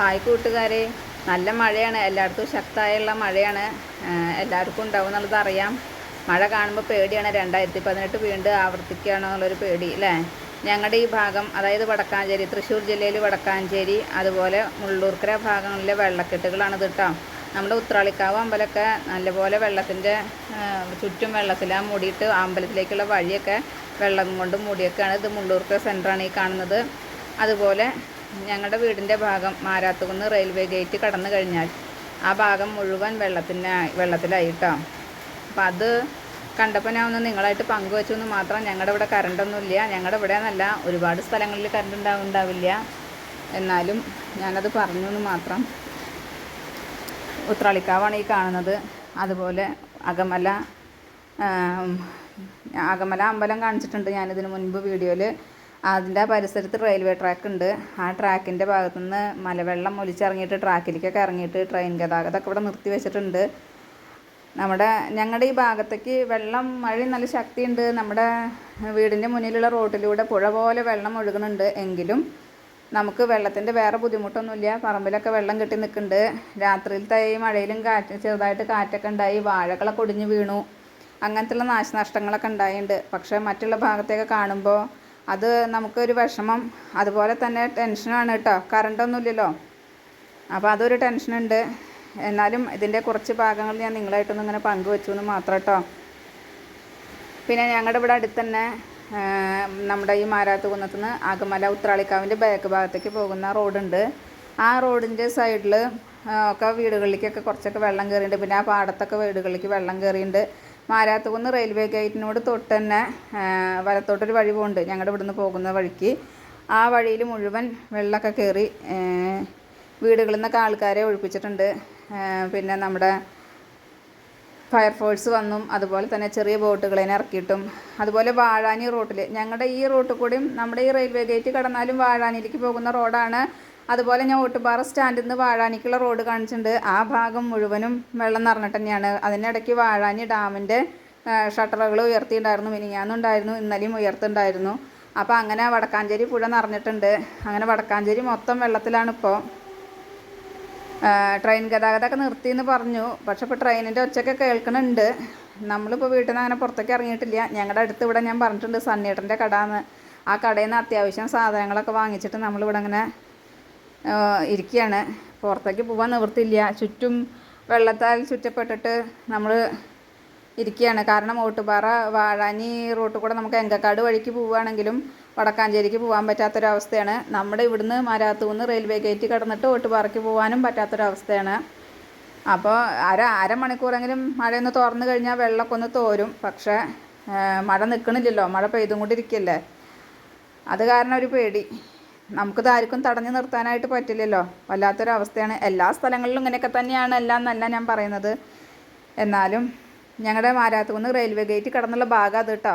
Hi കൂട്ടുകാരെ. നല്ല മഴയാണ്. എല്ലായിടത്തും ശക്തമായുള്ള മഴയാണ്. എല്ലാവർക്കും ഉണ്ടാവും എന്നുള്ളത് അറിയാം. മഴ കാണുമ്പോൾ പേടിയാണ്. രണ്ടായിരത്തി പതിനെട്ട് വീണ്ടും ആവർത്തിക്കുകയാണോ എന്നുള്ളൊരു പേടി അല്ലേ? ഞങ്ങളുടെ ഈ ഭാഗം അതായത് വടക്കാഞ്ചേരി തൃശ്ശൂർ ജില്ലയിൽ വടക്കാഞ്ചേരി അതുപോലെ മുള്ളൂർക്കര ഭാഗങ്ങളിലെ വെള്ളക്കെട്ടുകളാണ് ഇത് കേട്ടോ. നമ്മുടെ ഉത്രാളിക്കാവ് അമ്പലമൊക്കെ നല്ലപോലെ വെള്ളത്തിന്റെ ചുറ്റും വെള്ളത്തിലാണ് മൂടിയിട്ട് അമ്പലത്തിലേക്കുള്ള വഴിയൊക്കെ വെള്ളം കൊണ്ട് മൂടിയൊക്കെയാണ് ഇത് മുള്ളൂർക്കര സെന്ററാണ് ഈ കാണുന്നത്. അതുപോലെ ഞങ്ങളുടെ വീടിന്റെ ഭാഗം മാരാത്തുകുന്ന് റെയിൽവേ ഗേറ്റ് കടന്നു കഴിഞ്ഞാൽ ആ ഭാഗം മുഴുവൻ വെള്ളത്തിന് വെള്ളത്തിലായി കേട്ടോ അപ്പം അത് കണ്ടപ്പോൾ ഞാൻ ഒന്ന് നിങ്ങളായിട്ട് പങ്കുവച്ചു എന്ന് മാത്രം ഞങ്ങളുടെ ഇവിടെ കറണ്ടൊന്നുമില്ല. ഞങ്ങളുടെ ഇവിടെ എന്നല്ല ഒരുപാട് സ്ഥലങ്ങളിൽ കറണ്ട് ഉണ്ടാവും ഉണ്ടാവില്ല. എന്നാലും ഞാനത് പറഞ്ഞു എന്ന് മാത്രം ഉത്രാളിക്കാവാണ് ഈ കാണുന്നത്. അതുപോലെ അകമല അകമല അമ്പലം കാണിച്ചിട്ടുണ്ട് ഞാനിതിന് മുൻപ് വീഡിയോയിൽ. അതിന്റെ പരിസരത്ത് റെയിൽവേ ട്രാക്ക് ഉണ്ട്. ആ ട്രാക്കിന്റെ ഭാഗത്തുനിന്ന് മലവെള്ളം ഒലിച്ചിറങ്ങിയിട്ട് ട്രാക്കിലേക്കൊക്കെ ഇറങ്ങിയിട്ട് ട്രെയിൻ ഗതാഗതമൊക്കെ ഇവിടെ നിർത്തി വെച്ചിട്ടുണ്ട്. നമ്മുടെ ഞങ്ങളുടെ ഈ ഭാഗത്തേക്ക് വെള്ളം മഴ നല്ല ശക്തിയുണ്ട്. നമ്മുടെ വീടിന്റെ മുന്നിലുള്ള റോഡിലൂടെ പുഴ പോലെ വെള്ളം ഒഴുകുന്നുണ്ട് എങ്കിലും നമുക്ക് വെള്ളത്തിന്റെ വേറെ ബുദ്ധിമുട്ടൊന്നുമില്ല. പറമ്പിലൊക്കെ വെള്ളം കെട്ടി നിൽക്കുന്നുണ്ട്. രാത്രിയിലത്തെ ഈ മഴയിലും കാറ്റ് ചെറുതായിട്ട് കാറ്റൊക്കെ ഉണ്ടായി. വാഴകളൊക്കെ ഒടിഞ്ഞു വീണു. അങ്ങനത്തെയുള്ള നാശനഷ്ടങ്ങളൊക്കെ ഉണ്ടായിട്ടുണ്ട് പക്ഷേ മറ്റുള്ള ഭാഗത്തേക്ക് കാണുമ്പോൾ അത് നമുക്കൊരു വിഷമം. അതുപോലെ തന്നെ ടെൻഷനാണ് കേട്ടോ കറണ്ടൊന്നുമില്ലല്ലോ അപ്പോൾ അതൊരു ടെൻഷനുണ്ട് എന്നാലും ഇതിന്റെ കുറച്ച് ഭാഗങ്ങൾ ഞാൻ നിങ്ങളായിട്ടൊന്നും ഇങ്ങനെ പങ്കുവെച്ചു എന്ന് മാത്രം കേട്ടോ പിന്നെ ഞങ്ങളുടെ ഇവിടെ അടുത്ത് തന്നെ നമ്മുടെ ഈ മാരാത്ത് കുന്നത്തുനിന്ന് അകമല ഉത്രാളിക്കാവിന്റെ ബാക്ക് ഭാഗത്തേക്ക് പോകുന്ന റോഡുണ്ട്. ആ റോഡിന്റെ സൈഡിൽ ഒക്കെ വീടുകളിലേക്കൊക്കെ കുറച്ചൊക്കെ വെള്ളം കയറിയിട്ടുണ്ട് പിന്നെ ആ പാടത്തൊക്കെ വീടുകളിലേക്ക് വെള്ളം കയറിയിട്ടുണ്ട് മാരാത്തുകുന്ന് റെയിൽവേ ഗേറ്റിനോട് തൊട്ട് തന്നെ വലത്തോട്ടൊരു വഴി പോകുന്നുണ്ട് ഞങ്ങളുടെ ഇവിടുന്ന് പോകുന്ന വഴിക്ക്. ആ വഴിയിൽ മുഴുവൻ വെള്ളമൊക്കെ കയറി വീടുകളിൽ നിന്നൊക്കെ ആൾക്കാരെ ഒഴിപ്പിച്ചിട്ടുണ്ട്. പിന്നെ നമ്മുടെ ഫയർഫോഴ്സ് വന്നും അതുപോലെ തന്നെ ചെറിയ ബോട്ടുകളെ ഇറക്കിയിട്ടും. അതുപോലെ വാഴാനി റൂട്ടിൽ ഞങ്ങളുടെ ഈ റൂട്ടിൽ കൂടിയും നമ്മുടെ ഈ റെയിൽവേ ഗേറ്റ് കടന്നാലും വാഴാനിയിലേക്ക് പോകുന്ന റോഡാണ് അതുപോലെ ഞാൻ ഓട്ടുപാറ സ്റ്റാൻഡിൽ നിന്ന് വാഴാനിക്കുള്ള റോഡ് കാണിച്ചിട്ടുണ്ട്. ആ ഭാഗം മുഴുവനും വെള്ളം നിറഞ്ഞിട്ട് തന്നെയാണ്. അതിനിടയ്ക്ക് വാഴാനി ഡാമിന്റെ ഷട്ടറുകൾ ഉയർത്തിയിട്ടുണ്ടായിരുന്നു. മിനിങ്ങാന്നുണ്ടായിരുന്നു ഇന്നലെയും ഉയർത്തുണ്ടായിരുന്നു അപ്പോൾ അങ്ങനെ വടക്കാഞ്ചേരി പുഴ നിറഞ്ഞിട്ടുണ്ട്. അങ്ങനെ വടക്കാഞ്ചേരി മൊത്തം വെള്ളത്തിലാണ് ഇപ്പോൾ. ട്രെയിൻ ഗതാഗതമൊക്കെ നിർത്തി എന്ന് പറഞ്ഞു. പക്ഷെ ഇപ്പോൾ ട്രെയിനിന്റെ ഒച്ചയൊക്കെ കേൾക്കണുണ്ട് നമ്മളിപ്പോൾ വീട്ടിൽ നിന്ന് അങ്ങനെ പുറത്തേക്ക് ഇറങ്ങിയിട്ടില്ല. ഞങ്ങളുടെ അടുത്ത് ഇവിടെ ഞാൻ പറഞ്ഞിട്ടുണ്ട് സണ്ണീട്ടന്റെ കട എന്ന്. ആ കടയിൽ നിന്ന് അത്യാവശ്യം സാധനങ്ങളൊക്കെ വാങ്ങിച്ചിട്ട് നമ്മളിവിടെ അങ്ങനെ ഇരിക്കുകയാണ് പുറത്തേക്ക് പോകാൻ നിവൃത്തിയില്ല. ചുറ്റും വെള്ളത്താൽ ചുറ്റപ്പെട്ടിട്ട് നമ്മൾ ഇരിക്കുകയാണ് കാരണം ഓട്ടുപാറ വാഴാനി റോട്ട് കൂടെ നമുക്ക് എങ്കക്കാട് വഴിക്ക് പോവുകയാണെങ്കിലും വടക്കാഞ്ചേരിക്ക് പോകാൻ പറ്റാത്തൊരവസ്ഥയാണ്. നമ്മുടെ ഇവിടുന്ന് മരാത്തുനിന്ന് റെയിൽവേ ഗേറ്റ് കടന്നിട്ട് ഓട്ടുപാറയ്ക്ക് പോകാനും പറ്റാത്തൊരവസ്ഥയാണ്. അപ്പോൾ അര അരമണിക്കൂറെങ്കിലും മഴയൊന്ന് തുറന്നു കഴിഞ്ഞാൽ വെള്ളമൊക്കെ ഒന്ന് തോരും. പക്ഷേ മഴ നിൽക്കണില്ലല്ലോ മഴ പെയ്തും ഇരിക്കല്ലേ അത് കാരണം ഒരു പേടി. നമുക്കിത് ആർക്കും തടഞ്ഞു നിർത്താനായിട്ട് പറ്റില്ലല്ലോ. വല്ലാത്തൊരവസ്ഥയാണ്. എല്ലാ സ്ഥലങ്ങളിലും ഇങ്ങനെയൊക്കെ തന്നെയാണ് എല്ലാം എന്നല്ല ഞാൻ പറയുന്നത്. എന്നാലും ഞങ്ങളുടെ മാരാത്തുകുന്ന് റെയിൽവേ ഗേറ്റ് കടന്നുള്ള ഭാഗം അത് കേട്ടോ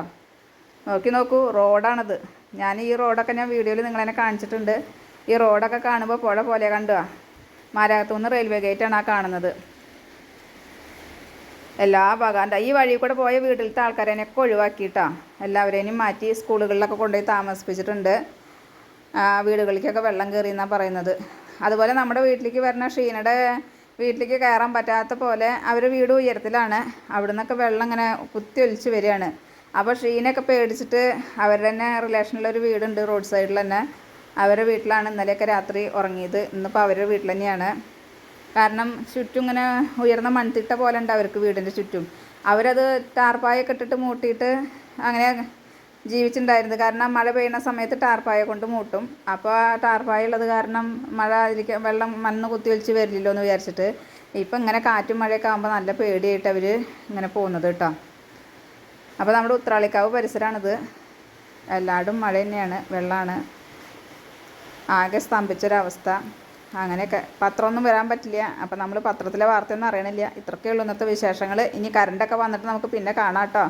നോക്കി നോക്കൂ റോഡാണത്. ഞാൻ ഈ റോഡൊക്കെ ഞാൻ വീഡിയോയിൽ നിങ്ങളെന്നെ കാണിച്ചിട്ടുണ്ട്. ഈ റോഡൊക്കെ കാണുമ്പോൾ പുഴ പോലെ കണ്ടുവാ. മാരാത്തുകുന്ന് റെയിൽവേ ഗേറ്റാണ് ആ കാണുന്നത്. എല്ലാ ഭാഗം ഈ വഴി കൂടെ പോയ വീട്ടിലത്തെ ആൾക്കാരെയൊക്കെ ഒഴിവാക്കിയിട്ടാണ് എല്ലാവരെയും മാറ്റി സ്കൂളുകളിലൊക്കെ കൊണ്ടുപോയി താമസിപ്പിച്ചിട്ടുണ്ട്. വീടുകളിലേക്കൊക്കെ വെള്ളം കയറി എന്നാണ് പറയുന്നത്. അതുപോലെ നമ്മുടെ വീട്ടിലേക്ക് വരുന്ന ഷീനയുടെ വീട്ടിലേക്ക് കയറാൻ പറ്റാത്ത പോലെ അവർ വീട് ഉയരത്തിലാണ്. അവിടെ നിന്നൊക്കെ വെള്ളം ഇങ്ങനെ കുത്തി ഒലിച്ച് വരികയാണ്. അപ്പോൾ ഷീനൊക്കെ പേടിച്ചിട്ട് അവരുടെ തന്നെ റിലേഷനിലൊരു വീടുണ്ട് റോഡ് സൈഡിൽ തന്നെ. അവരുടെ വീട്ടിലാണ് ഇന്നലെയൊക്കെ രാത്രി ഉറങ്ങിയത്. ഇന്നിപ്പോൾ അവരുടെ വീട്ടിൽ തന്നെയാണ്. കാരണം ചുറ്റും ഇങ്ങനെ ഉയർന്ന മൺതിട്ട പോലെ ഉണ്ട് അവർക്ക് വീടിന്റെ ചുറ്റും. അവരത് ടാർപ്പായൊക്കെ ഇട്ടിട്ട് മൂട്ടിയിട്ട് അങ്ങനെ ജീവിച്ചിട്ടുണ്ടായിരുന്നത് കാരണം മഴ പെയ്യുന്ന സമയത്ത് ടാർപ്പായ കൊണ്ട് മൂട്ടും. അപ്പോൾ ആ ടാർപ്പായ ഉള്ളത് കാരണം മഴ അതിലേക്ക് വെള്ളം മണ്ണ് കുത്തി വലിച്ച് വരില്ലല്ലോ എന്ന് വിചാരിച്ചിട്ട് ഇപ്പം ഇങ്ങനെ കാറ്റും മഴയൊക്കെ ആകുമ്പോൾ നല്ല പേടിയായിട്ട് അവർ ഇങ്ങനെ പോകുന്നത് കേട്ടോ. അപ്പോൾ നമ്മുടെ ഉത്രാളിക്കാവ് പരിസരമാണിത് എല്ലായിടും മഴ തന്നെയാണ്. വെള്ളമാണ് ആകെ സ്തംഭിച്ചൊരവസ്ഥ. അങ്ങനെയൊക്കെ. പത്രമൊന്നും വരാൻ പറ്റില്ല. അപ്പം നമ്മൾ പത്രത്തിലെ വാർത്തയൊന്നും അറിയണില്ല. ഇത്രയൊക്കെ ഉള്ളൂ ഇന്നത്തെ വിശേഷങ്ങൾ ഇനി കറണ്ടൊക്കെ വന്നിട്ട് നമുക്ക് പിന്നെ കാണാം കേട്ടോ.